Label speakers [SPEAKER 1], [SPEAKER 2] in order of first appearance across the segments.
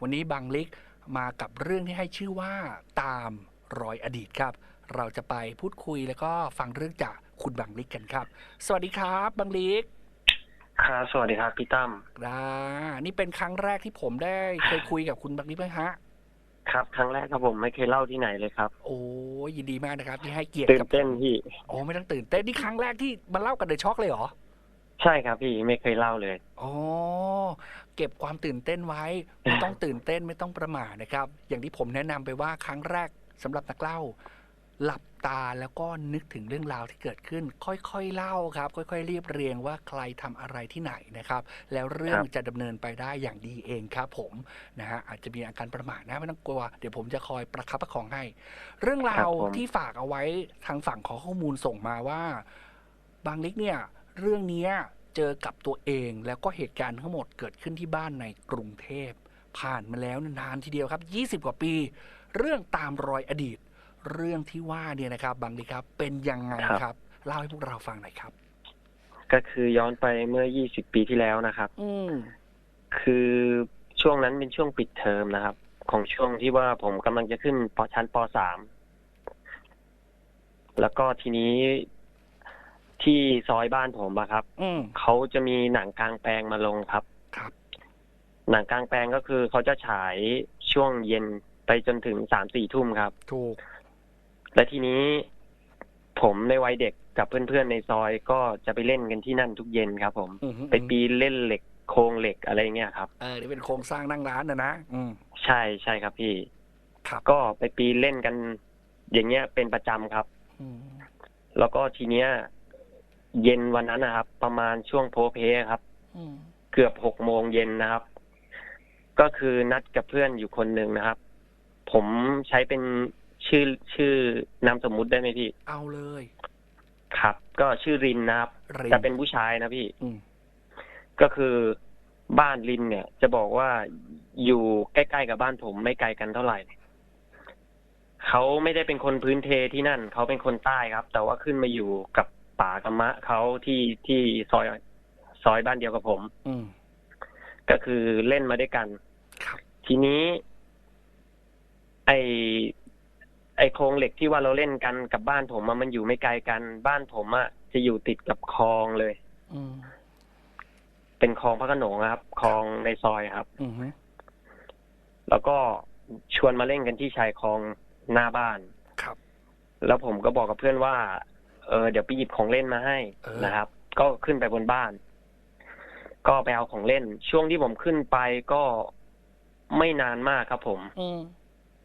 [SPEAKER 1] วันนี้บางลิกมากับเรื่องที่ให้ชื่อว่าตามรอยอดีตครับ เราจะไปพูดคุยแล้วก็ฟังเรื่องจากคุณบางลิกกันครับ สวัสดีครับบางลิก
[SPEAKER 2] ครับสวัสดีครับพี่ตั้ม
[SPEAKER 1] อ่านี่เป็นครั้งแรกที่ผมได้เคยคุยกับคุณบางลิกไหมฮะ
[SPEAKER 2] ครับครั้งแรกครับผมไม่เคยเล่าที่ไหนเลยครับ
[SPEAKER 1] โอ้ยยินดีมากนะครับที่ให้เกียรติ
[SPEAKER 2] ตื่น
[SPEAKER 1] กับ
[SPEAKER 2] เต้นพี่
[SPEAKER 1] โอ้ไม่ต้องตื่นเต้นนี่ครั้งแรกที่มาเล่ากับเดอะช็อกเลยเหรอ
[SPEAKER 2] ใช่ครับพี่ไม่เคยเล่าเลย
[SPEAKER 1] อ๋อ เก็บความตื่นเต้นไว้ ไม่ต้องตื่นเต้นไม่ต้องประมาทนะครับ อย่างที่ผมแนะนำไปว่าครั้งแรกสำหรับนักเล่า หลับตาแล้วก็นึกถึงเรื่องราวที่เกิดขึ้น ค่อยๆเล่าครับ ค่อย ๆ เรียบเรียงว่าใครทำอะไรที่ไหนนะครับ แล้วเรื่อง
[SPEAKER 2] ครับ
[SPEAKER 1] จะดำเนินไปได้อย่างดีเองครับผมนะฮะอาจจะมีอาการประมาทนะไม่ต้องกลัวเดี๋ยวผมจะคอยประคับประคองให้ เรื่องราวที่ฝากเอาไว้ทางฝั่งของข้อมูลส่งมาว่า บางลิกเนี่ย เรื่องเนี้ย เจอกับตัวเอง แล้วก็เหตุการณ์ทั้งหมดเกิดขึ้นที่บ้านในกรุงเทพ ผ่านมาแล้วนานทีเดียวครับ 20 กว่าปี เรื่องตามรอยอดีต เรื่องที่ว่าเนี่ยนะครับบางลิกครับเป็นยังไงครับเล่าให้พวกเราฟังหน่อยครับ
[SPEAKER 2] ก็คือย้อนไปเมื่อ 20 ปีที่แล้วนะครับ
[SPEAKER 1] อืม
[SPEAKER 2] คือช่วงนั้นเป็นช่วงปิดเทอมนะครับ ของช่วงที่ว่าผมกำลังจะขึ้นปชั้นปสามแล้วก็ทีนี้ ที่ซอยบ้านผมอะครับ
[SPEAKER 1] อืม
[SPEAKER 2] เขาจะมีหนังกลางแปลงมาลงครับ
[SPEAKER 1] ครับ
[SPEAKER 2] หนังกลางแปลงก็คือเขาจะฉายช่วงเย็นไปจนถึงสามสี่ทุ่มครับ
[SPEAKER 1] ถูก
[SPEAKER 2] และทีนี้ผมในวัยเด็กกับเพื่อนๆในซอยก็จะไปเล่นกันที่นั่นทุกเย็นครับ ผม
[SPEAKER 1] อือฮึ
[SPEAKER 2] ไปปีนเล่นเหล็กโครงเหล็กอะไรเงี้ยครับ
[SPEAKER 1] เออนี่เป็นโครงสร้างนั่งร้านนะนะอืม
[SPEAKER 2] ใช่ใช่ครับพี่
[SPEAKER 1] ครับ
[SPEAKER 2] ก็ไปปีนเล่นกัน อย่างเงี้ยเป็นประจำครับ
[SPEAKER 1] อืม
[SPEAKER 2] แล้วก็ทีเนี้ย เย็นวันนั้นนะครับ ประมาณช่วงโพเพครับ
[SPEAKER 1] อืม
[SPEAKER 2] เกือบหกโมงเย็นนะครับ ก็คือนัดกับเพื่อนอยู่คนหนึ่งนะครับ ผมใช้เป็นชื่อชื่อนามสมมุติได้ไหมพี่
[SPEAKER 1] เอาเลย
[SPEAKER 2] ครับ ก็ชื่อรินนะครับ
[SPEAKER 1] ริน
[SPEAKER 2] แต่เป็นผู้ชายนะพี่
[SPEAKER 1] อืม
[SPEAKER 2] ก็คือบ้านรินเนี่ย จะบอกว่าอยู่ใกล้ๆกับบ้านผมไม่ไกลกันเท่าไหร่เขาไม่ได้เป็นคนพื้นเทที่นั่น เขาเป็นคนใต้ครับ แต่ว่าขึ้นมาอยู่กับ ป่ากับมะเขาที่ที่ซอยซอยบ้านเดียวกับผม
[SPEAKER 1] อืม
[SPEAKER 2] ก็คือเล่นมาด้วยกัน
[SPEAKER 1] ครับ
[SPEAKER 2] ทีนี้ ไอไอโครงเหล็กที่ว่าเราเล่นกันกับบ้านผมอะมันอยู่ไม่ไกลกันบ้านผมอะจะอยู่ติดกับคลองเลย
[SPEAKER 1] อืม
[SPEAKER 2] เป็นคลองพระโขนงครับคลองในซอยครับ
[SPEAKER 1] อืมฮึ
[SPEAKER 2] แล้วก็ชวนมาเล่นกันที่ชายคลองหน้าบ้าน
[SPEAKER 1] ครับ
[SPEAKER 2] แล้วผมก็บอกกับเพื่อนว่า เออเดี๋ยวไปหยิบของเล่นมาให้
[SPEAKER 1] เออ
[SPEAKER 2] นะครับ ก็ขึ้นไปบนบ้าน ก็ไปเอาของเล่น ช่วงที่ผมขึ้นไปก็ไม่นานมากครับ ผม
[SPEAKER 1] อืม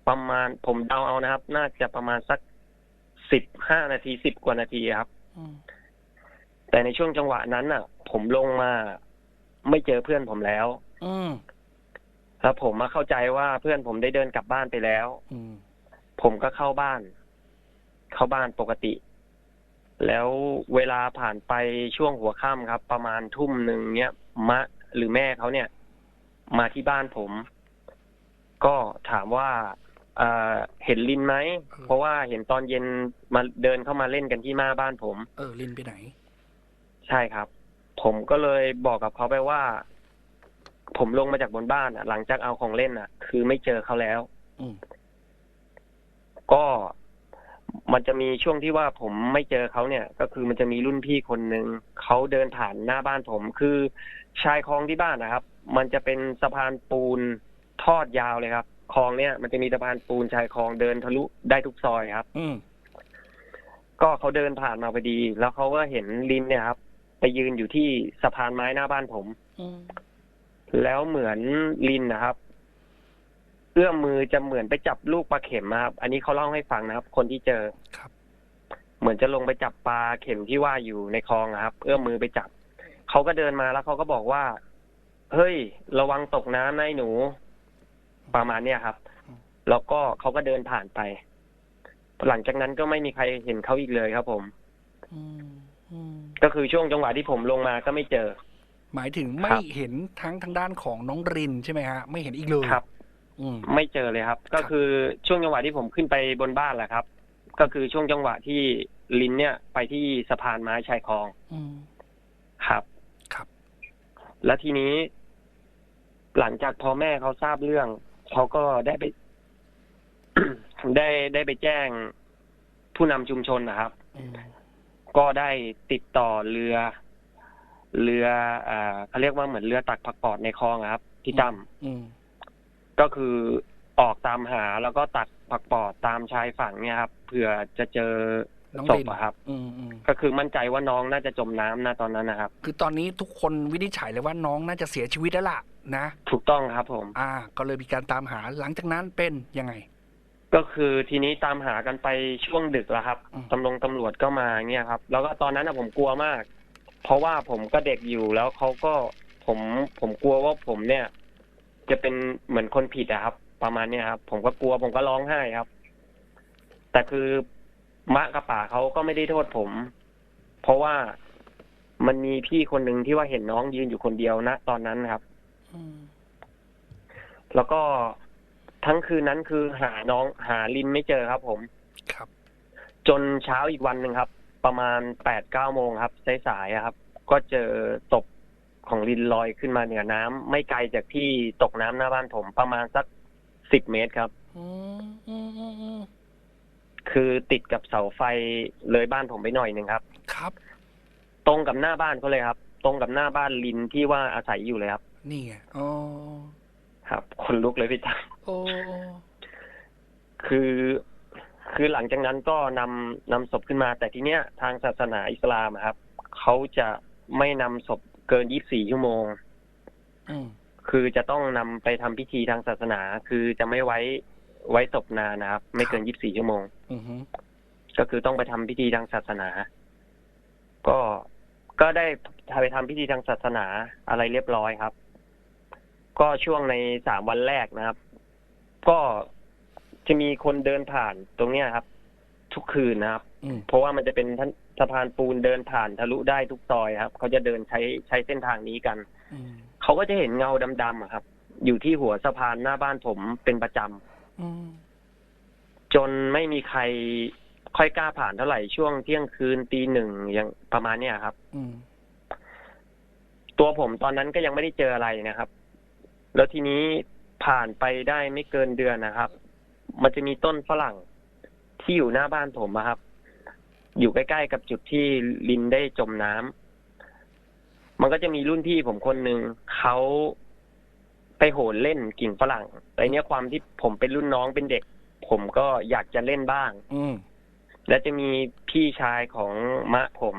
[SPEAKER 2] ประมาณผมเดาเอานะครับ น่าจะประมาณสักสิบห้านาทีสิบกว่านาทีครับ
[SPEAKER 1] อืม
[SPEAKER 2] แต่ในช่วงจังหวะนั้นน่ะ ผมลงมาไม่เจอเพื่อนผมแล้ว
[SPEAKER 1] อืม
[SPEAKER 2] แล้วผมมาเข้าใจว่าเพื่อนผมได้เดินกลับบ้านไปแล้ว
[SPEAKER 1] อืม
[SPEAKER 2] ผมก็เข้าบ้าน เข้าบ้านปกติ แล้วเวลาผ่านไปช่วงหัวค่ำครับ ประมาณทุ่มหนึ่งเนี้ยมะหรือแม่เขาเนี่ย มาที่บ้านผม ก็ถามว่าเอ่อเห็นลินไหม เพราะว่าเห็นตอนเย็นมาเดินเข้ามาเล่นกันที่หน้าบ้านผม
[SPEAKER 1] เออลินไปไหน
[SPEAKER 2] ใช่ครับ ผมก็เลยบอกกับเขาไปว่า ผมลงมาจากบนบ้านอะหลังจากเอาของเล่นอะ คือไม่เจอเขาแล้ว
[SPEAKER 1] อืม
[SPEAKER 2] ก็ มันจะมีช่วงที่ว่าผมไม่เจอเขาเนี่ย ก็คือมันจะมีรุ่นพี่คนหนึ่งเขาเดินผ่านหน้าบ้านผม คือชายคลองที่บ้านนะครับ มันจะเป็นสะพานปูนทอดยาวเลยครับคลองเนี่ยมันจะมีสะพานปูนชายคลองเดินทะลุได้ทุกซอยครับ
[SPEAKER 1] อืม
[SPEAKER 2] ก็เขาเดินผ่านมาพอดี แล้วเขาก็เห็นลินเนี่ยครับ ไปยืนอยู่ที่สะพานไม้หน้าบ้านผม
[SPEAKER 1] อืม
[SPEAKER 2] แล้วเหมือนลินนะครับ เอื้อมมือจะเหมือนไปจับลูกปลาเข็มนะครับ อันนี้เขาเล่าให้ฟังนะครับ คนที่เจอ
[SPEAKER 1] ครับ
[SPEAKER 2] เหมือนจะลงไปจับปลาเข็มที่ว่าอยู่ในคลองอะครับ เอื้อมมือไปจับเขาก็เดินมาแล้วเขาก็บอกว่า เฮ้ย ระวังตกน้ำนะไอ้หนู ประมาณเนี้ยครับ แล้วก็เขาก็เดินผ่านไป หลังจากนั้นก็ไม่มีใครเห็นเขาอีกเลยครับ ผม
[SPEAKER 1] อืมอืม
[SPEAKER 2] ก็คือช่วงจังหวะที่ผมลงมาก็ไม่เจอ
[SPEAKER 1] หมายถึงไม่เห็นทั้งทางด้านของน้องรินใช่ไหมฮะ ไม่เห็นอีกเลย
[SPEAKER 2] ครับ
[SPEAKER 1] อืม
[SPEAKER 2] ไม่เจอเลยครับ ก็คือช่วงจังหวะที่ผมขึ้นไปบนบ้านแหละครับ ก็คือช่วงจังหวะที่ลินเนี่ย ไปที่สะพานไม้ชายคลอง
[SPEAKER 1] อืม
[SPEAKER 2] ครับ
[SPEAKER 1] ครับ
[SPEAKER 2] แล้วทีนี้ หลังจากพอแม่เขาทราบเรื่องเขาก็ได้ไป ได้ได้ไปแจ้งผู้นำชุมชนนะครับ
[SPEAKER 1] อืม
[SPEAKER 2] ก็ได้ติดต่อเรือ เรืออ่าเขาเรียกว่าเหมือนเรือตักผักปอดในคลองอะครับพี่ตั้ม
[SPEAKER 1] อืม
[SPEAKER 2] ก็คือออกตามหาแล้วก็ตักผักปอดตามชายฝั่งเนี่ยครับเผื่อจะเจอ
[SPEAKER 1] น้อง
[SPEAKER 2] ศ
[SPEAKER 1] ลิ
[SPEAKER 2] พ
[SPEAKER 1] น
[SPEAKER 2] อะครับ
[SPEAKER 1] อืมอืม
[SPEAKER 2] ก็คือมั่นใจว่าน้องน่าจะจมน้ำนะตอนนั้นนะครับ
[SPEAKER 1] คือตอนนี้ทุกคนวินิจฉัยเลยว่าน้องน่าจะเสียชีวิตแล้วล่ะนะ
[SPEAKER 2] ถูกต้องครับผม
[SPEAKER 1] อ่า ก็เลยมีการตามหาหลังจากนั้นเป็นยังไง
[SPEAKER 2] ก็คือทีนี้ตามหากันไปช่วงดึกแล้วครับ
[SPEAKER 1] อืม
[SPEAKER 2] ตำรวจตำรวจก็มาเงี้ยครับ แล้วก็ตอนนั้นนะผมกลัวมาก เพราะว่าผมก็เด็กอยู่แล้วเขาก็ผมผมกลัวว่าผมเนี่ย จะเป็นเหมือนคนผิดอะครับ ประมาณเนี้ยครับ ผมก็กลัวผมก็ร้องไห้ครับ แต่คือมะกับป่าเขาก็ไม่ได้โทษผม เพราะว่ามันมีพี่คนหนึ่งที่ว่าเห็นน้องยืนอยู่คนเดียวนะตอนนั้นครับ
[SPEAKER 1] อืม
[SPEAKER 2] แล้วก็ทั้งคืนนั้นคือหาน้องหาลินไม่เจอครับ ผม
[SPEAKER 1] ครับ
[SPEAKER 2] จนเช้าอีกวันหนึ่งครับ ประมาณแปดเก้าโมงครับสายๆอะครับ ก็เจอศพ ของลินลอยขึ้นมาเหนือน้ำไม่ไกลจากที่ตกน้ำหน้าบ้านผมประมาณสักสิบเมตรครับ
[SPEAKER 1] อืมอืมอืมอืม
[SPEAKER 2] คือติดกับเสาไฟเลยบ้านผมไปหน่อยหนึ่งครับ
[SPEAKER 1] ครับ
[SPEAKER 2] ตรงกับหน้าบ้านเขาเลยครับ ตรงกับหน้าบ้านลินที่ว่าอาศัยอยู่เลยครับ
[SPEAKER 1] นี่ไงอ๋อ
[SPEAKER 2] ครับคนลุกเลยพี่ตั๊ก
[SPEAKER 1] โอ้
[SPEAKER 2] คือคือหลังจากนั้นก็นำนำศพขึ้นมา แต่ทีเนี้ยทางศาสนาอิสลามอะครับเขาจะไม่นำศพ เกิน24ชั่วโมง
[SPEAKER 1] อืม
[SPEAKER 2] คือจะต้องนำไปทำพิธีทางศาสนา คือจะไม่ไว้ไว้ศพนานนะครับ ไม่เกิน24ชั่วโมง
[SPEAKER 1] อือฮึ
[SPEAKER 2] ก็คือต้องไปทำพิธีทางศาสนา ก็ก็ได้ไปทำพิธีทางศาสนาอะไรเรียบร้อยครับ ก็ช่วงในสามวันแรกนะครับ ก็จะมีคนเดินผ่านตรงเนี้ยครับ ทุกคืนนะครับ
[SPEAKER 1] อืม
[SPEAKER 2] เพราะว่ามันจะเป็น สะพานปูนเดินผ่านทะลุได้ทุกซอยครับเขาจะเดินใช้ใช้เส้นทางนี้กัน
[SPEAKER 1] อืม
[SPEAKER 2] เขาก็จะเห็นเงาดำๆอะครับ อยู่ที่หัวสะพานหน้าบ้านผมเป็นประจำ
[SPEAKER 1] อืม
[SPEAKER 2] จนไม่มีใครค่อยกล้าผ่านเท่าไหร่ช่วงเที่ยงคืนตีหนึ่งอย่างประมาณเนี้ยครับ
[SPEAKER 1] อืม
[SPEAKER 2] ตัวผมตอนนั้นก็ยังไม่ได้เจออะไรนะครับ แล้วทีนี้ผ่านไปได้ไม่เกินเดือนนะครับ มันจะมีต้นฝรั่งที่อยู่หน้าบ้านผมอะครับ อยู่ใกล้ๆกับจุดที่ลินได้จมน้ำมันก็จะมีรุ่นพี่ผมคนหนึ่งเขาไปโหนเล่นกิ่งฝรั่งไอเนี้ยความที่ผมเป็นรุ่นน้องเป็นเด็ก ผมก็อยากจะเล่นบ้าง
[SPEAKER 1] อืม
[SPEAKER 2] และจะมีพี่ชายของมะผม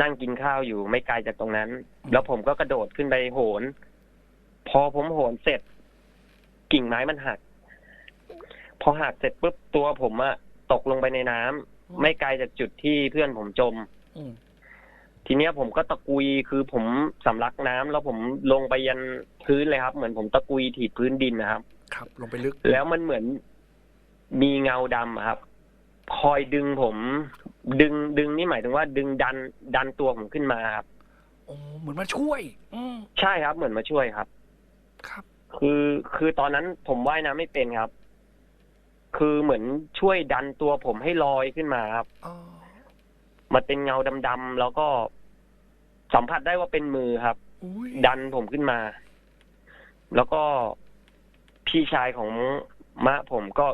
[SPEAKER 2] นั่งกินข้าวอยู่ไม่ไกลจากตรงนั้น
[SPEAKER 1] อืม
[SPEAKER 2] แล้วผมก็กระโดดขึ้นไปโหน พอผมโหนเสร็จ กิ่งไม้มันหัก พอหักเสร็จปุ๊บตัวผมอะตกลงไปในน้ำ ไม่ไกลจากจุดที่เพื่อนผมจม
[SPEAKER 1] อืม
[SPEAKER 2] ทีเนี้ยผมก็ตะกุยคือผมสำลักน้ำแล้วผมลงไปยันพื้นเลยครับ เหมือนผมตะกุยถีบพื้นดินนะครับ
[SPEAKER 1] ครับ ลงไปลึก
[SPEAKER 2] แล้วมันเหมือนมีเงาดำอะครับ คอยดึงผม ดึงดึงนี่หมายถึงว่า ดึงดันดันตัวผมขึ้นมาครับ
[SPEAKER 1] โอ้เหมือนมาช่วย อืม
[SPEAKER 2] ใช่ครับ เหมือนมาช่วยครับ
[SPEAKER 1] ครับ
[SPEAKER 2] คือคือตอนนั้นผมว่ายน้ำไม่เป็นครับ คือเหมือนช่วยดันตัวผมให้ลอยขึ้นมาครับ
[SPEAKER 1] อ๋อ
[SPEAKER 2] มันเป็นเงาดำๆแล้วก็สัมผัสได้ว่าเป็นมือครับ
[SPEAKER 1] อุ้ย
[SPEAKER 2] ดันผมขึ้นมา แล้วก็พี่ชายของมะผมก็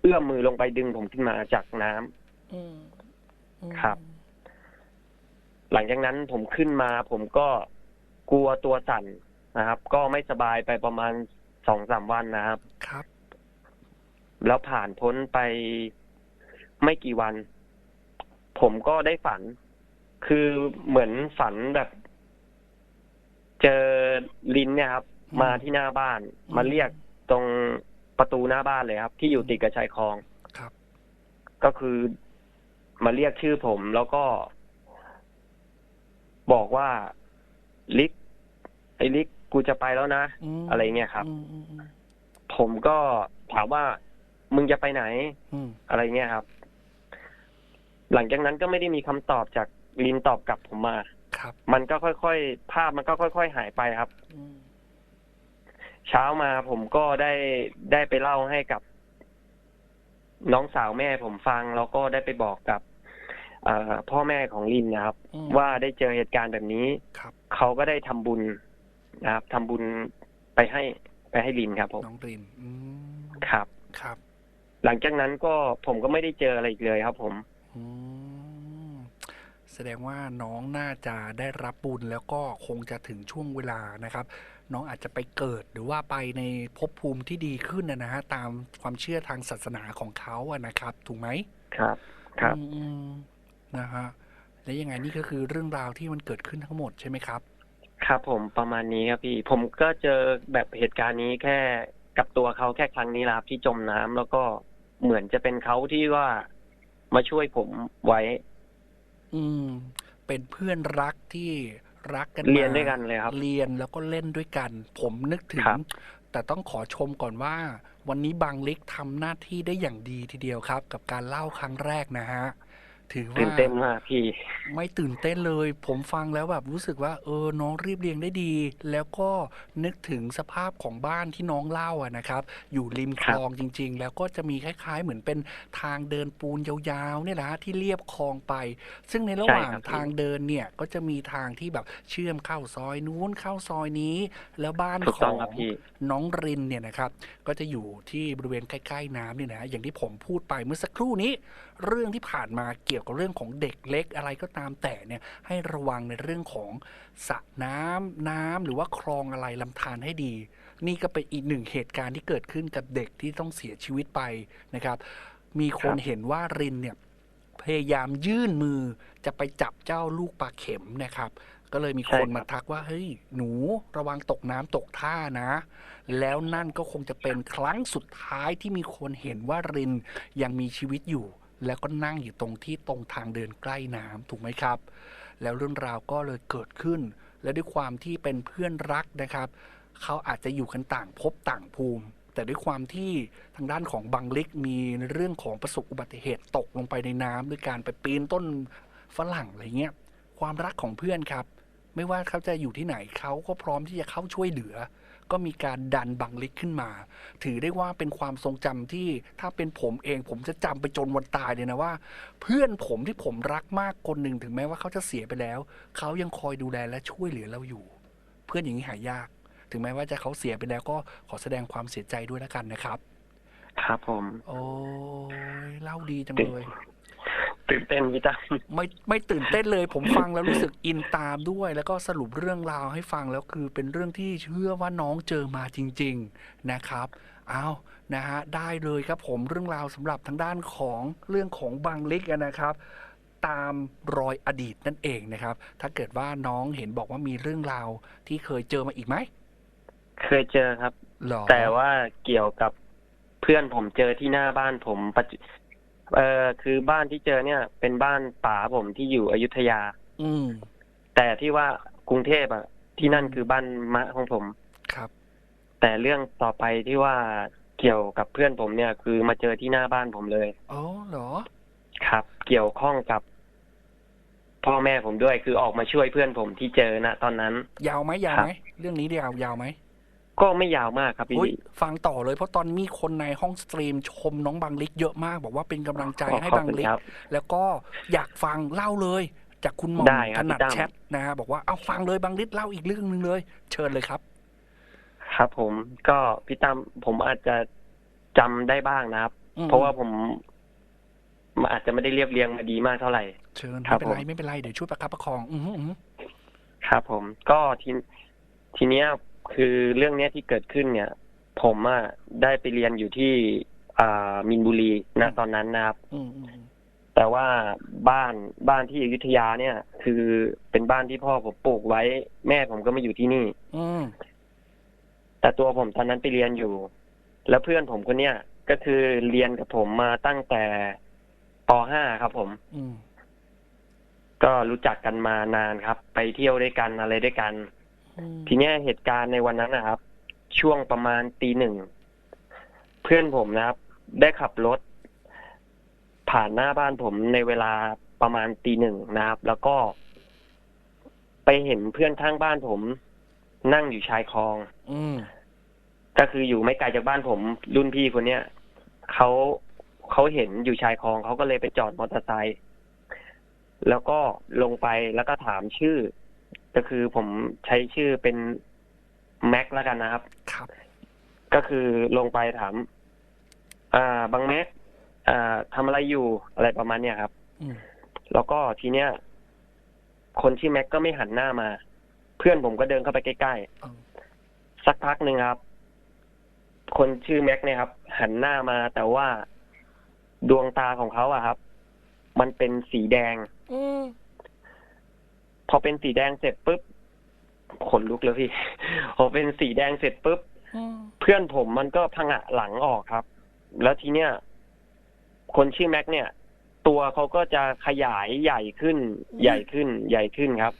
[SPEAKER 2] เอื้อมมือลงไปดึงผมขึ้นมาจากน้ำ
[SPEAKER 1] อืมอืม
[SPEAKER 2] ครับ หลังจากนั้นผมขึ้นมา ผมก็กลัวตัวสั่นนะครับ ก็ไม่สบายไปประมาณสองสามวันนะครับ
[SPEAKER 1] ครับ
[SPEAKER 2] แล้วผ่านพ้นไปไม่กี่วัน ผมก็ได้ฝัน คือเหมือนฝันแบบ เจอลินเนี่ยครับ
[SPEAKER 1] อืม
[SPEAKER 2] มาที่หน้าบ้าน
[SPEAKER 1] อืม
[SPEAKER 2] มาเรียกตรงประตูหน้าบ้านเลยครับ ที่อยู่ติดกับชายคลอง
[SPEAKER 1] ครับ
[SPEAKER 2] ก็คือมาเรียกชื่อผมแล้วก็ บอกว่าลิกไอ้ลิกกูจะไปแล้วนะ
[SPEAKER 1] ม
[SPEAKER 2] อะไรเงี้ยครับ
[SPEAKER 1] อืมอืมอืม
[SPEAKER 2] ผมก็ถามว่า มึงจะไปไหน
[SPEAKER 1] อืม
[SPEAKER 2] อะไรเงี้ยครับ หลังจากนั้นก็ไม่ได้มีคำตอบจากลินตอบกลับผมมา
[SPEAKER 1] ครับ
[SPEAKER 2] มันก็ค่อยๆ ภาพมันก็ค่อย ๆ หายไปครับ
[SPEAKER 1] อืม
[SPEAKER 2] เช้ามาผมก็ได้ได้ไปเล่าให้กับ น้องสาวแม่ผมฟัง แล้วก็ได้ไปบอกกับเอ่อพ่อแม่ของลินนะครับ
[SPEAKER 1] อืม
[SPEAKER 2] ว่าได้เจอเหตุการณ์แบบนี้
[SPEAKER 1] ครับ
[SPEAKER 2] เขาก็ได้ทำบุญนะครับทำบุญไปให้ไปให้ลินครับผม
[SPEAKER 1] น้องรินอืม
[SPEAKER 2] ครับ
[SPEAKER 1] ครับ
[SPEAKER 2] หลังจากนั้นก็ผมก็ไม่ได้เจออะไรอีกเลยครับผม
[SPEAKER 1] อืมแสดงว่าน้องน่าจะได้รับบุญแล้วก็คงจะถึงช่วงเวลานะครับ น้องอาจจะไปเกิดหรือว่าไปในภพภูมิที่ดีขึ้นนะนะฮะตามความเชื่อทางศาสนาของเขาอะนะครับ ถูกไหม
[SPEAKER 2] ครับ ครับ
[SPEAKER 1] อืมอืมนะฮะและยังไงนี่ก็คือเรื่องราวที่มันเกิดขึ้นทั้งหมดใช่ไหมครับ
[SPEAKER 2] ครับ ผมประมาณนี้ครับพี่ ผมก็เจอแบบเหตุการณ์นี้แค่กับตัวเขาแค่ครั้งนี้แหละครับที่จมน้ำแล้วก็ เหมือนจะเป็นเขาที่ว่ามาช่วยผมไว้
[SPEAKER 1] อืม เป็นเพื่อนรักที่รักกัน
[SPEAKER 2] เรียน
[SPEAKER 1] มา
[SPEAKER 2] ด้วยกันเลยครับ
[SPEAKER 1] เรียนแล้วก็เล่นด้วยกัน ผมนึกถึง
[SPEAKER 2] ครับ
[SPEAKER 1] แต่ต้องขอชมก่อนว่า วันนี้บางเล็กทำหน้าที่ได้อย่างดีทีเดียวครับ กับการเล่าครั้งแรกนะฮะ ถือว่า
[SPEAKER 2] ตื่นเต้นมากพี่
[SPEAKER 1] ไม่ตื่นเต้นเลย ผมฟังแล้วแบบรู้สึกว่า เออน้องรีบเรียงได้ดี แล้วก็นึกถึงสภาพของบ้านที่น้องเล่าอะนะครับ อยู่ริมคลองจริง ๆ แล้วก็จะมีคล้าย ๆ เหมือนเป็นทางเดินปูนยาวๆเนี่ยนะฮะที่เลียบคลองไป ซึ่งในระหว่าง
[SPEAKER 2] ใช่ครับ
[SPEAKER 1] ทางเดินเนี่ยก็จะมีทางที่แบบเชื่อมเข้าซอยนู้นเข้าซอยนี้ แล้วบ้าน
[SPEAKER 2] ถูก
[SPEAKER 1] ข
[SPEAKER 2] ต้อ
[SPEAKER 1] องง
[SPEAKER 2] ครับพี่
[SPEAKER 1] น้องรินเนี่ยนะครับ ก็จะอยู่ที่บริเวณใกล้ๆน้ำเนี่ยนะอย่างที่ผมพูดไปเมื่อสักครู่นี้ เรื่องที่ผ่านมาเกี่ยวกับเรื่องของเด็กเล็กอะไรก็ตามแต่เนี่ยให้ระวังในเรื่องของสระน้ำน้ำหรือว่าคลองอะไรลำธารให้ดี นี่ก็เป็นอีกหนึ่งเหตุการณ์ที่เกิดขึ้นกับเด็กที่ต้องเสียชีวิตไปนะครับ มีคน
[SPEAKER 2] ค
[SPEAKER 1] เห็นว่ารินเนี่ยพยายามยื่นมือจะไปจับเจ้าลูกปลาเข็มนะครับ ก็เลยมีคนมาทักว่าเฮ้ยหนูระวังตกน้ำตกท่านะ แล้วนั่นก็คงจะเป็นครั้งสุดท้ายที่มีคนเห็นว่ารินยังมีชีวิตอยู่ แล้วก็นั่งอยู่ตรงที่ตรงทางเดินใกล้น้ำถูกไหมครับ แล้วเรื่องราวก็เลยเกิดขึ้น และด้วยความที่เป็นเพื่อนรักนะครับ เขาอาจจะอยู่กันต่างภพต่างภูมิ แต่ด้วยความที่ทางด้านของบังลิกมีเรื่องของประสบอุบัติเหตุตกลงไปในน้ำด้วยการไปปีนต้นฝรั่งอะไรเงี้ยความรักของเพื่อนครับ ไม่ว่าเขาจะอยู่ที่ไหนเขาก็พร้อมที่จะเข้าช่วยเหลือ ก็มีการดันบังลิกขึ้นมา ถือได้ว่าเป็นความทรงจำที่ถ้าเป็นผมเองผมจะจำไปจนวันตายเลยนะว่า เพื่อนผมที่ผมรักมากคนหนึ่งถึงแม้ว่าเขาจะเสียไปแล้ว เขายังคอยดูแลและช่วยเหลือเราอยู่ เพื่อนอย่างนี้หายาก ถึงแม้ว่าจะเขาเสียไปแล้วก็ขอแสดงความเสียใจด้วยแล้วกันนะครับ
[SPEAKER 2] ครับผม
[SPEAKER 1] โอ้ยเล่าดีจังเลย
[SPEAKER 2] ตื่นเต้นพี่ตั้ม
[SPEAKER 1] ไม่ไม่ตื่นเต้นเลย ผมฟังแล้วรู้สึกอินตามด้วย แล้วก็สรุปเรื่องราวให้ฟังแล้วคือเป็นเรื่องที่เชื่อว่าน้องเจอมาจริง ๆนะครับเอานะฮะได้เลยครับผมเรื่องราวสำหรับทางด้านของเรื่องของบางลิกอะนะครับตามรอยอดีตนั่นเองนะครับ ถ้าเกิดว่าน้องเห็นบอกว่ามีเรื่องราวที่เคยเจอมาอีกไหม
[SPEAKER 2] เคยเจอครับ
[SPEAKER 1] หรอ
[SPEAKER 2] แต่ว่าเกี่ยวกับเพื่อนผมเจอที่หน้าบ้านผมปัจจุ เออคือบ้านที่เจอเนี่ย เป็นบ้านป๋าผมที่อยู่อยุธยา
[SPEAKER 1] อืม
[SPEAKER 2] แต่ที่ว่ากรุงเทพอะ ที่นั่นคือบ้านมะของผม
[SPEAKER 1] ครับ
[SPEAKER 2] แต่เรื่องต่อไปที่ว่าเกี่ยวกับเพื่อนผมเนี่ย คือมาเจอที่หน้าบ้านผมเลย
[SPEAKER 1] อ๋อเหรอ
[SPEAKER 2] ครับ เกี่ยวข้องกับพ่อแม่ผมด้วยคือออกมาช่วยเพื่อนผมที่เจอนะตอนนั้น
[SPEAKER 1] ยาวไหมยาว
[SPEAKER 2] ครับ
[SPEAKER 1] ไหมเรื่องนี้ยาวยาวไหม
[SPEAKER 2] ก็ไม่ยาวมากครับพี่
[SPEAKER 1] เฮ้ยฟังต่อเลยเพราะตอนนี้มีคนในห้องสตรีมชมน้องบังลิกเยอะมาก บอกว่าเป็นกำลังใจ
[SPEAKER 2] ขอ
[SPEAKER 1] ให้
[SPEAKER 2] ขอบ
[SPEAKER 1] บัง
[SPEAKER 2] คุณ
[SPEAKER 1] ลิก
[SPEAKER 2] ครับ
[SPEAKER 1] แล้วก็อยากฟังเล่าเลย จากคุณหมอ
[SPEAKER 2] ได้ค
[SPEAKER 1] ถ
[SPEAKER 2] รับ
[SPEAKER 1] นัด
[SPEAKER 2] พี่ตั้ม
[SPEAKER 1] แชทนะฮะบอกว่าเอาฟังเลยบังลิกเล่าอีกเรื่องหนึ่งเลย เชิญเลยครับ
[SPEAKER 2] ครับผมก็พี่ตั้มผมอาจจะจำได้บ้างนะครับ
[SPEAKER 1] อืม
[SPEAKER 2] เพราะว่าผมอาจจะไม่ได้เรียบเรียงมาดีมากเท่าไหร่
[SPEAKER 1] เชิญ
[SPEAKER 2] ครั
[SPEAKER 1] ไม่
[SPEAKER 2] บ
[SPEAKER 1] เป็นไร
[SPEAKER 2] ผม
[SPEAKER 1] ไม่เป็นไรเดี๋ยวช่วยประคับประคอง อือหืออื้อหือ
[SPEAKER 2] ครับผม ก็ทีทีเนี้ย คือเรื่องเนี้ยที่เกิดขึ้นเนี่ย ผมอะได้ไปเรียนอยู่ที่อ่ามินบุรีนะตอนนั้นนะครับ
[SPEAKER 1] อืมอืม
[SPEAKER 2] แต่ว่าบ้านบ้านที่อยุธยาเนี่ย คือเป็นบ้านที่พ่อผมปลูกไว้ แม่ผมก็มาอยู่ที่นี่
[SPEAKER 1] อืม
[SPEAKER 2] แต่ตัวผมตอนนั้นไปเรียนอยู่ แล้วเพื่อนผมคนเนี้ยก็คือเรียนกับผมมาตั้งแต่ป .5 ครับผม
[SPEAKER 1] อืม
[SPEAKER 2] ก็รู้จักกันมานานครับ ไปเที่ยวด้วยกันอะไรด้วยกัน
[SPEAKER 1] อืม
[SPEAKER 2] ทีเนี้ยเหตุการณ์ในวันนั้นนะครับ ช่วงประมาณตีหนึ่ง เพื่อนผมนะครับ ได้ขับรถ ผ่านหน้าบ้านผมในเวลาประมาณตีหนึ่งนะครับ แล้วก็ ไปเห็นเพื่อนข้างบ้านผม นั่งอยู่ชายคลอง
[SPEAKER 1] อืม
[SPEAKER 2] ก็คืออยู่ไม่ไกลจากบ้านผม รุ่นพี่คนเนี้ยเขาเขาเห็นอยู่ชายคลองเขาก็เลยไปจอดมอเตอร์ไซค์แล้วก็ลงไปแล้วก็ถามชื่อ ก็คือผมใช้ชื่อเป็นแม็กแล้วกันนะครับ
[SPEAKER 1] ครับ
[SPEAKER 2] ก็คือลงไปถาม อ่าบางแม็กอ่าทำอะไรอยู่อะไรประมาณเนี้ยครับ
[SPEAKER 1] อืม
[SPEAKER 2] แล้วก็ทีเนี้ย คนชื่อแม็กก็ไม่หันหน้ามา เพื่อนผมก็เดินเข้าไปใกล้
[SPEAKER 1] เออ
[SPEAKER 2] ๆสักพักหนึ่งครับ คนชื่อแม็กเนี่ยครับ หันหน้ามา แต่ว่าดวงตาของเขาอะครับ มันเป็นสีแดง
[SPEAKER 1] อืม
[SPEAKER 2] พอเป็นสีแดงเสร็จปุ๊บขนลุกเลยพี่ พอเป็นสีแดงเสร็จปุ๊บ
[SPEAKER 1] อืม
[SPEAKER 2] เพื่อนผมมันก็พังะหลังออกครับ แล้วทีเนี้ยคนชื่อแม็กเนี่ย ตัวเขาก็จะขยายใหญ่ขึ้น ใหญ่ขึ้น ใหญ่ขึ้นครับ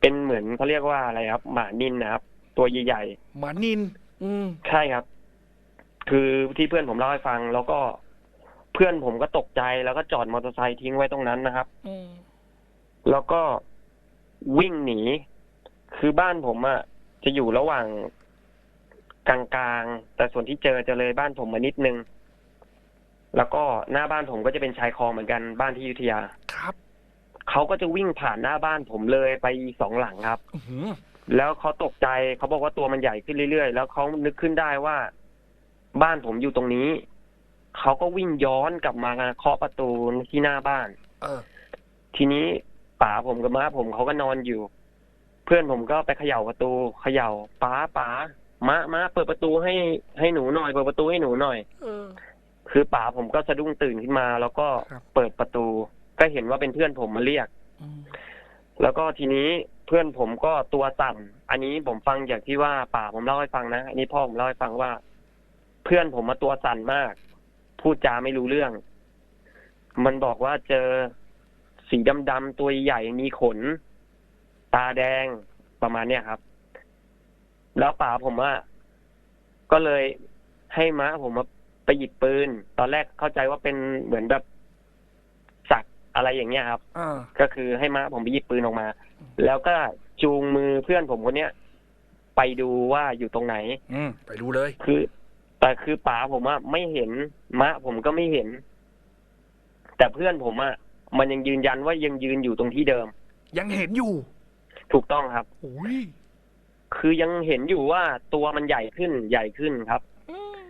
[SPEAKER 2] เป็นเหมือนเขาเรียกว่าอะไรครับ หมานินนะครับ ตัวใหญ่
[SPEAKER 1] หมานิน อืม
[SPEAKER 2] ๆใช่ครับ คือที่เพื่อนผมเล่าให้ฟัง แล้วก็เพื่อนผมก็ตกใจแล้วก็จอดมอเตอร์ไซค์ทิ้งไว้ตรงนั้นนะครับ
[SPEAKER 1] อืม
[SPEAKER 2] แล้วก็ วิ่งหนี คือบ้านผมอะจะอยู่ระหว่างกลางๆ แต่ส่วนที่เจอจะเลยบ้านผมมานิดนึง แล้วก็หน้าบ้านผมก็จะเป็นชายคลองเหมือนกันบ้านที่อยุธยา
[SPEAKER 1] ครับ
[SPEAKER 2] เขาก็จะวิ่งผ่านหน้าบ้านผมเลยไปอีกสองหลังครับ
[SPEAKER 1] อือหือ
[SPEAKER 2] แล้วเขาตกใจเขาบอกว่าตัวมันใหญ่ขึ้นเรื่อยๆ แล้วเขานึกขึ้นได้ว่า บ้านผมอยู่ตรงนี้ เขาก็วิ่งย้อนกลับมาเคาะประตูที่หน้าบ้าน
[SPEAKER 1] เออ
[SPEAKER 2] ทีนี้ ป๋าผมกับม้าผมเขาก็นอนอยู่ เพื่อนผมก็ไปเขย่าประตูเขย่าป๋าป๋าม้าม้าเปิดประตูให้ให้หนูหน่อยเปิดประตูให้หนูหน่อย
[SPEAKER 1] เออ
[SPEAKER 2] คือป๋าผมก็สะดุ้งตื่นขึ้นมา แล้วก็
[SPEAKER 1] ครับ
[SPEAKER 2] เปิดประตู ก็เห็นว่าเป็นเพื่อนผมมาเรียก
[SPEAKER 1] อืม
[SPEAKER 2] แล้วก็ทีนี้เพื่อนผมก็ตัวสั่นอันนี้ผมฟังจากที่ว่าป่าผมเล่าให้ฟังนะอันนี้พ่อผมเล่าให้ฟังว่า เพื่อนผมมาตัวสั่นมาก พูดจาไม่รู้เรื่อง มันบอกว่าเจอ สีดำๆตัวใหญ่มีขน ตาแดงประมาณเนี้ยครับ แล้วป่าผมว่า ก็เลยให้ม้าผมมาไปหยิบปืน ตอนแรกเข้าใจว่าเป็นเหมือนแบบสักอะไรอย่างเงี้ยครับ
[SPEAKER 1] อ่า
[SPEAKER 2] ก็คือให้ม้าผมไปหยิบปืนออกมา แล้วก็จูงมือเพื่อนผมคนเนี้ยไปดูว่าอยู่ตรงไหน
[SPEAKER 1] อืมไปดูเลย
[SPEAKER 2] คือ แต่คือป๋าผมอะไม่เห็นม้าผมก็ไม่เห็น แต่เพื่อนผมอะ มันยังยืนยันว่ายังยืนอยู่ตรงที่เดิม
[SPEAKER 1] ยังเห็นอยู่
[SPEAKER 2] ถูกต้องครับ
[SPEAKER 1] โอ้ย
[SPEAKER 2] คือยังเห็นอยู่ว่าตัวมันใหญ่ขึ้นใหญ่ขึ้นครับ
[SPEAKER 1] อืม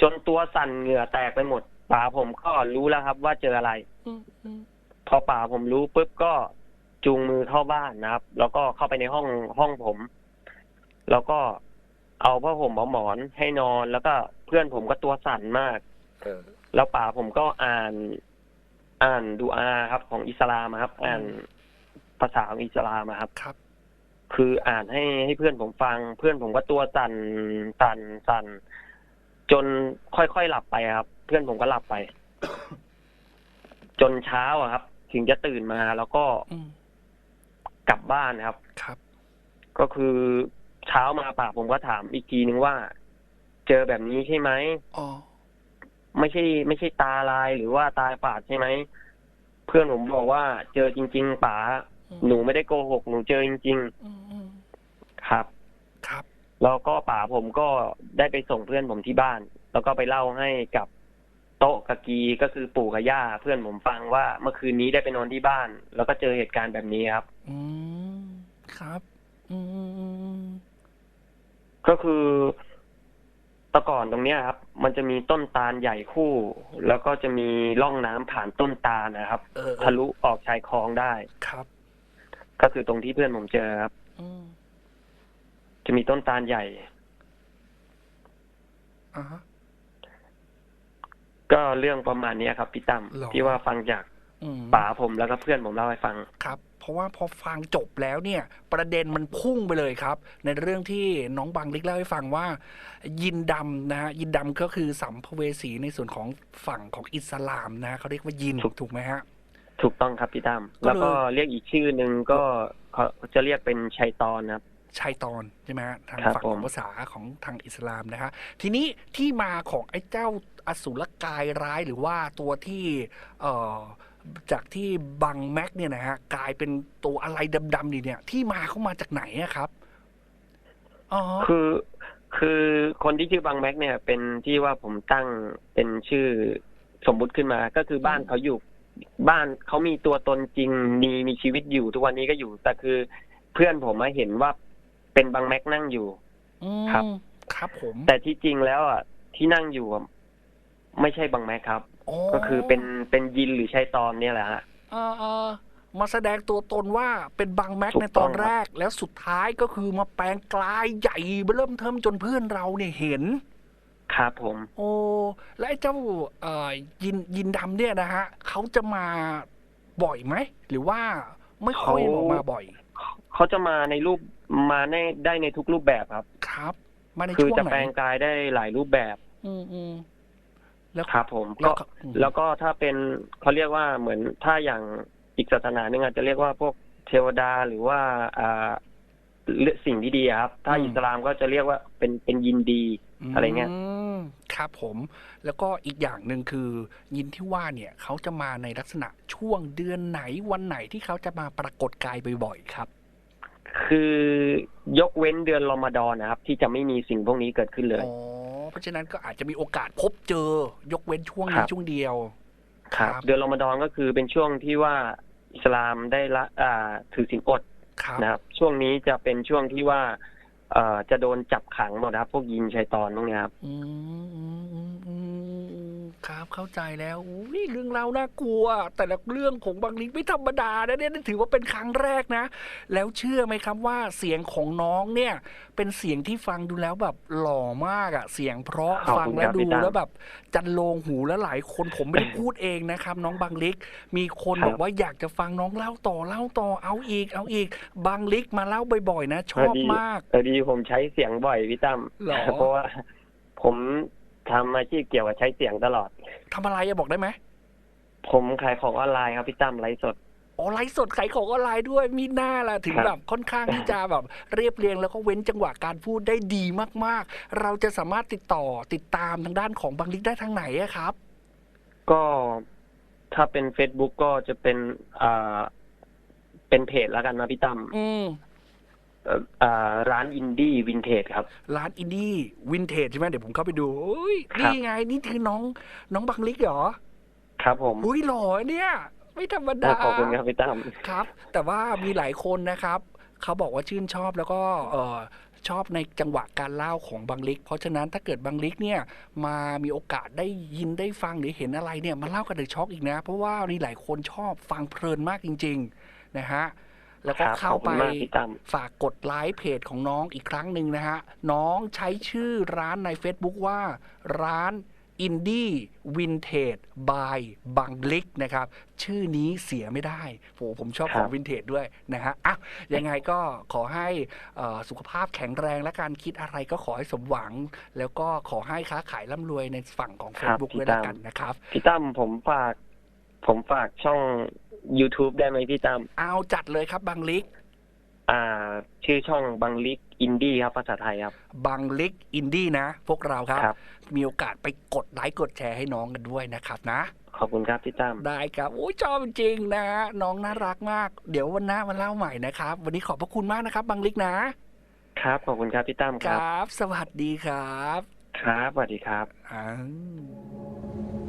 [SPEAKER 2] จนตัวสั่นเหงื่อแตกไปหมดป๋าผมก็รู้แล้วครับ ว่าเจออะไร
[SPEAKER 1] อืมอืม
[SPEAKER 2] พอป่าผมรู้ปุ๊บก็จูงมือเข้าบ้านนะครับ แล้วก็เข้าไปในห้องห้องผม แล้วก็เอาผ้าห่มเอาหมอนให้นอนแล้วก็เพื่อนผมก็ตัวสั่นมาก
[SPEAKER 1] เออ
[SPEAKER 2] แล้วป่าผมก็อ่าน อ่านดูอาครับของอิสลามอะครับ อ่านภาษาของอิสลามอะครับ
[SPEAKER 1] ครับ
[SPEAKER 2] คืออ่านให้ให้เพื่อนผมฟัง เพื่อนผมก็ตัวสั่นสั่นสั่นจนค่อยๆหลับไปครับ เพื่อนผมก็หลับไป จนเช้าอะครับ ถึงจะตื่นมาแล้วก็
[SPEAKER 1] อืม
[SPEAKER 2] กลับบ้านครับ
[SPEAKER 1] ครับ
[SPEAKER 2] ก็คือเช้ามาป่าผมก็ถามอีกทีนึงว่า เจอแบบนี้ใช่ไหม
[SPEAKER 1] อ๋อ
[SPEAKER 2] ไม่ใช่ ไม่ใช่ตาลายหรือว่าตาฝาดใช่ไหมเพื่อนผมบอกว่าเจอจริง ๆป๋า
[SPEAKER 1] อืม
[SPEAKER 2] หนูไม่ได้โกหกหนูเจอจริง
[SPEAKER 1] อืมอืม
[SPEAKER 2] ๆครับ
[SPEAKER 1] ครับ
[SPEAKER 2] แล้วก็ป๋าผมก็ได้ไปส่งเพื่อนผมที่บ้าน แล้วก็ไปเล่าให้กับโต๊ะกะกีก็คือปู่กับย่าเพื่อนผมฟังว่าเมื่อคืนนี้ได้ไปนอนที่บ้าน แล้วก็เจอเหตุการณ์แบบนี้ครับ
[SPEAKER 1] อืม ครับ อืมอืมอืม
[SPEAKER 2] ก็คือแตะก่อนตรงเนี้ยครับ มันจะมีต้นตาลใหญ่คู่ แล้วก็จะมีร่องน้ำผ่านต้นตาลนะครับ
[SPEAKER 1] เออเอ
[SPEAKER 2] ทะ
[SPEAKER 1] อ
[SPEAKER 2] ลุออกชายคลองได้
[SPEAKER 1] ครับ
[SPEAKER 2] ก็คือตรงที่เพื่อนผมเจอครับ
[SPEAKER 1] อืม
[SPEAKER 2] จะมีต้นตาลใหญ่
[SPEAKER 1] อ่าฮะ
[SPEAKER 2] ก็เรื่องประมาณเนี้ยครับพี่ตั้ม
[SPEAKER 1] หรอ
[SPEAKER 2] ที่ว่าฟังจาก
[SPEAKER 1] อืม
[SPEAKER 2] ป๋าผมแล้วก็เพื่อนผมเล่าให้ฟัง
[SPEAKER 1] ครับ เพราะว่าพอฟังจบแล้วเนี่ย ประเด็นมันพุ่งไปเลยครับ ในเรื่องที่น้องบังลิกเล่าให้ฟังว่า ยินดำนะฮะยินดำก็คือสัมภเวสีในส่วนของฝั่งของอิสลามนะเขาเรียกว่ายิน
[SPEAKER 2] ถูก
[SPEAKER 1] ถูกไหมฮะ
[SPEAKER 2] ถูกต้องครับพี่ตั้ม
[SPEAKER 1] ก็เลย
[SPEAKER 2] แล้วก็เรียกอีกชื่อหนึ่งก็เขาจะเรียกเป็นชัยตอนนะครับ
[SPEAKER 1] ชัยตอนใช่ไหมฮะทาง
[SPEAKER 2] ครับ
[SPEAKER 1] ฝั่ง
[SPEAKER 2] ผ
[SPEAKER 1] ข
[SPEAKER 2] ม
[SPEAKER 1] องภาษาของทางอิสลามนะฮะทีนี้ที่มาของไอ้เจ้าอสุรกายร้ายหรือว่าตัวที่ เอ่อ จากที่บังแม็กเนี่ยนะฮะกลายเป็นตัวอะไรดำๆนี่เนี่ย ที่มาเข้ามาจากไหนอะครับอ๋อ
[SPEAKER 2] คือคือคนที่ชื่อบางแม็กเนี่ย เป็นที่ว่าผมตั้งเป็นชื่อสมมุติขึ้นมา ก็คือบ้านเขาอยู่บ้านเขามีตัวตนจริงมีมีชีวิตอยู่ทุกวันนี้ก็อยู่ แต่คือเพื่อนผมมาเห็นว่าเป็นบางแม็กนั่งอยู่
[SPEAKER 1] อืม
[SPEAKER 2] ครับ
[SPEAKER 1] ครับผม
[SPEAKER 2] แต่ที่จริงแล้วอะที่นั่งอยู่อะไม่ใช่บางแม็กครับ
[SPEAKER 1] อ๋อ
[SPEAKER 2] ก็คือเป็นเป็นยินหรือชัยตอนเนี่ยแหละฮะ
[SPEAKER 1] เออเออมาแสดงตัวตนว่าเป็นบังแม็ก
[SPEAKER 2] ถูก
[SPEAKER 1] ในตอน
[SPEAKER 2] ต้องครับ
[SPEAKER 1] แรก แล้วสุดท้ายก็คือมาแปลงกลายใหญ่เริ่มเทิมจนเพื่อนเราเนี่ยเห็น
[SPEAKER 2] ครับผม
[SPEAKER 1] โอ้และไอ้เจ้าเอ่อยินยินดำเนี่ยนะฮะเขาจะมาบ่อยไหม หรือว่าไม่ค่อยออกมาบ่อย
[SPEAKER 2] เขาจะมาในรูปมาในได้ในทุกรูปแบบครับ
[SPEAKER 1] ครับ มาใน
[SPEAKER 2] คือ
[SPEAKER 1] ช่วง
[SPEAKER 2] จะ
[SPEAKER 1] ไหน
[SPEAKER 2] แปลงกายได้หลายรูปแบบ
[SPEAKER 1] อืมอืม แล้ว
[SPEAKER 2] ครับผม
[SPEAKER 1] แล้
[SPEAKER 2] ก็
[SPEAKER 1] วก็อืม
[SPEAKER 2] แล้วก็ถ้าเป็นเขาเรียกว่าเหมือนถ้าอย่างอีกศาสนาหนึ่งอาจจะเรียกว่าพวกเทวดาหรือว่าอ่าเรื่องสิ่งที่ดีอะครับ ถ้าอิสลามก็จะเรียกว่าเป็นเป็นยินดีอะไรเงี้ย
[SPEAKER 1] มครับผมแล้วก็อีกอย่างหนึ่งคือ ยินที่ว่าเนี่ยเขาจะมาในลักษณะช่วงเดือนไหนวันไหนที่เขาจะมาปรากฏกายบ่อยๆครับ
[SPEAKER 2] คือยกเว้นเดือนรอมฎอนนะครับ ที่จะไม่มีสิ่งพวกนี้เกิดขึ้นเลย
[SPEAKER 1] อ๋อ เพราะฉะนั้นก็อาจจะมีโอกาสพบเจอยกเว้นช่วง
[SPEAKER 2] ครั
[SPEAKER 1] นี้
[SPEAKER 2] บ
[SPEAKER 1] ช่วงเดียว
[SPEAKER 2] ครับ เดือนรอมฎอนก็คือเป็นช่วงที่ว่าอิสลามได้ละอ่าถือศีลอด
[SPEAKER 1] ครับ
[SPEAKER 2] นะครับ ช่วงนี้จะเป็นช่วงที่ว่าเอ่อจะโดนจับขังหมดนะครับ พวกยินชัยตอนพวกเนี้ยครับ
[SPEAKER 1] อืมอืมอืมอืมอืมครับเข้าใจแล้วอุ้ยเรื่องเราวน่ากลัว แต่ละเรื่องของบางลิงไม่ธรรมดานะเนี่ยถือว่าเป็นครั้งแรกนะ แล้วเชื่อไหมครับว่าเสียงของน้องเนี่ย เป็นเสียงที่ฟังดูแล้วแบบหล่อมากอะเสียงเพราะ
[SPEAKER 2] ขอบคุณ
[SPEAKER 1] ฟังแล้ว
[SPEAKER 2] ครับ
[SPEAKER 1] ดู
[SPEAKER 2] พี่ตั้ม
[SPEAKER 1] แล้วแบบ จันโลงหูแล้วหลายคนผมไม่ได้พูดเองนะครับ น้องบางลิก มีคน
[SPEAKER 2] ครับ
[SPEAKER 1] บอกว่าอยากจะฟังน้องเล่าต่อเล่าต่อเอาอีก เอาอีกบางลิกมาเล่าบ่อยๆนะชอบมาก
[SPEAKER 2] เออดีผมใช้เสียงบ่อยพี่ตั้ม
[SPEAKER 1] หรอ
[SPEAKER 2] เพราะว่าผม ทำอาชีพเกี่ยวกับใช้เสียงตลอด
[SPEAKER 1] ทำอะไรอะบอกได้ไหม
[SPEAKER 2] ผมขายของออนไลน์ครับพี่ตั้มไลฟ์สด
[SPEAKER 1] อ๋อไลฟ์สดขายของออนไลน์ด้วยมีหน้าล่ะถึง
[SPEAKER 2] ครับ
[SPEAKER 1] แบบค่อนข้างที่จะแบบเรียบเรียงแล้วก็เว้นจังหวะการพูดได้ดีมากๆ เราจะสามารถติดต่อติดตามทางด้านของบางลิกได้ทางไหนอะครับ
[SPEAKER 2] ก็ถ้าเป็น Facebook ก็จะเป็นอ่าเป็นเพจแล้วกันนะพี่ตั้ม
[SPEAKER 1] อืม
[SPEAKER 2] เอ่ออ่า ร้านอินดี้วินเทจครับ
[SPEAKER 1] ร้านอินดี้วินเทจใช่ไหมเดี๋ยวผมเข้าไปดูอุ้ย
[SPEAKER 2] ครับ
[SPEAKER 1] นี่ไง นี่คือน้องน้องบางลิกเหรอ
[SPEAKER 2] ครับผม
[SPEAKER 1] อุ้ยหล่อเนี่ย ไม่ธรรมดา
[SPEAKER 2] ขอบคุณครับพี่ตั้ม
[SPEAKER 1] ครับ แต่ว่ามีหลายคนนะครับ เขาบอกว่าชื่นชอบแล้วก็เออชอบในจังหวะการเล่าของบังลิก เพราะฉะนั้นถ้าเกิดบังลิกเนี่ย มามีโอกาสได้ยินได้ฟังหรือเห็นอะไรเนี่ยมาเล่ากันเดอะช็อกอีกนะ เพราะว่ามีหลายคนชอบฟังเพลินมากจริง ๆ นะฮะ แล้วก็
[SPEAKER 2] ครับ
[SPEAKER 1] เข้า
[SPEAKER 2] ขอบคุ
[SPEAKER 1] ไป
[SPEAKER 2] ณมากพี่ตั้ม
[SPEAKER 1] ฝากกดไลค์เพจของน้องอีกครั้งหนึ่งนะฮะ น้องใช้ชื่อร้านใน Facebook ว่าร้าน Indie Vintage by บังลิกนะครับ ชื่อนี้เสียไม่ได้โหผมชอบ
[SPEAKER 2] ครั
[SPEAKER 1] ข
[SPEAKER 2] บ
[SPEAKER 1] องวินเทจด้วยนะฮะอะยังไงก็ขอให้เอ่อสุขภาพแข็งแรงและการคิดอะไรก็ขอให้สมหวัง แล้วก็ขอให้ค้าขายร่ำรวยในฝั่งของ Facebook ด้วยแล้วกันนะครับ
[SPEAKER 2] พี่ตั้มผมฝาก ผมฝากช่อง YouTube ได้ไหมพี่ตั้ม
[SPEAKER 1] เอาจัดเลยครับบังลิก
[SPEAKER 2] อ่า ชื่อช่องบังลิกอินดี้ครับภาษาไทยครับ
[SPEAKER 1] บังลิกอินดี้นะ พวกเราครับ
[SPEAKER 2] ครับ
[SPEAKER 1] มีโอกาสไปกดไลค์กดแชร์ให้น้องกันด้วยนะครับนะ
[SPEAKER 2] ขอบคุณครับพี่ตั้ม
[SPEAKER 1] ได้ครับโอ้ยชอบจริงๆนะน้องน่ารักมาก เดี๋ยววันหน้ามาเล่าใหม่นะครับ วันนี้ขอบพระคุณมากนะครับบังลิกนะ ครับ
[SPEAKER 2] ขอบคุณครับพี่ตั้ม
[SPEAKER 1] ค
[SPEAKER 2] ครับ
[SPEAKER 1] รับ สวัสดีครับ
[SPEAKER 2] ครับสวัสดีครับ
[SPEAKER 1] อ้าว